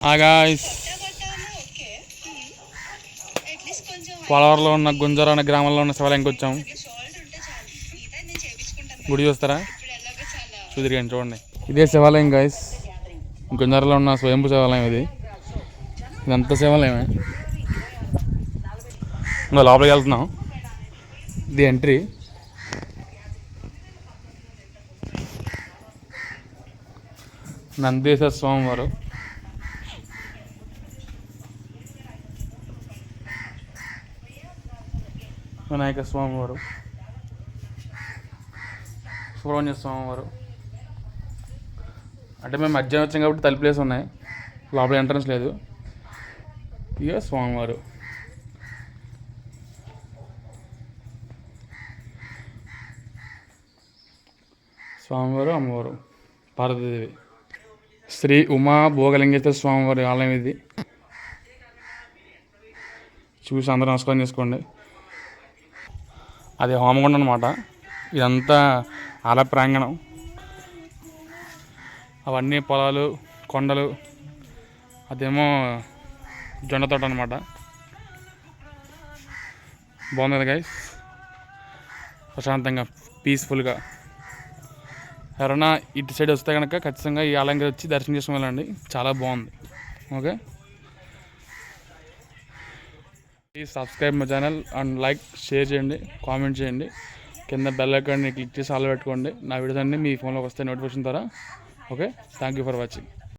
Guys పొలవరలో ఉన్న గుంజర అనే గ్రామంలో ఉన్న శివాలయంకి వచ్చాము గుడి చూస్తారా? చూదిరిగండి చూడండి. ఇదే శివాలయం గాయస్ గుంజరలో ఉన్న స్వయంపు శివాలయం ఇది. ఇదంతా శివాలయమే. ఇంకా లోపలికి వెళ్తున్నాం. ఇది ఎంట్రీ నందేశ్వర స్వామి వారు వినాయక స్వామివారు సుబ్రహ్మణ్య స్వామివారు. అంటే మేము మధ్యాహ్నం వచ్చాం కాబట్టి తలుపులేసి ఉన్నాయి. లోపల ఎంట్రన్స్ లేదు. ఇక స్వామివారు. స్వామివారు అమ్మవారు పార్వతీదేవి. శ్రీ ఉమా భోగలింగేశ్వర స్వామివారి ఆలయం ఇది. చూసి అందరూ నమస్కారం చేసుకోండి. అది హోమగుండం అనమాట ఇదంతా ఆల ప్రాంగణం అవన్నీ పొలాలు కొండలు అదేమో జొన్న తోట అనమాట బాగుంది కదా గైస్ ప్రశాంతంగా పీస్ఫుల్గా ఎవరైనా ఇటు సైడ్ వస్తే కనుక ఖచ్చితంగా ఈ ఆలయం వచ్చి దర్శనం చేసుకుని వెళ్ళండి. చాలా బాగుంది. Okay please subscribe my channel and like share చేయండి కామెంట్ చేయండి. కింద బెల్ ఐకాన్ని క్లిక్ చేసి ఆల్ పెట్టుకోండి. నా వీడియోస్ అన్నీ మీ ఫోన్లోకి వస్తే నోటిఫికేషన్ ద్వారా. Okay thank you for watching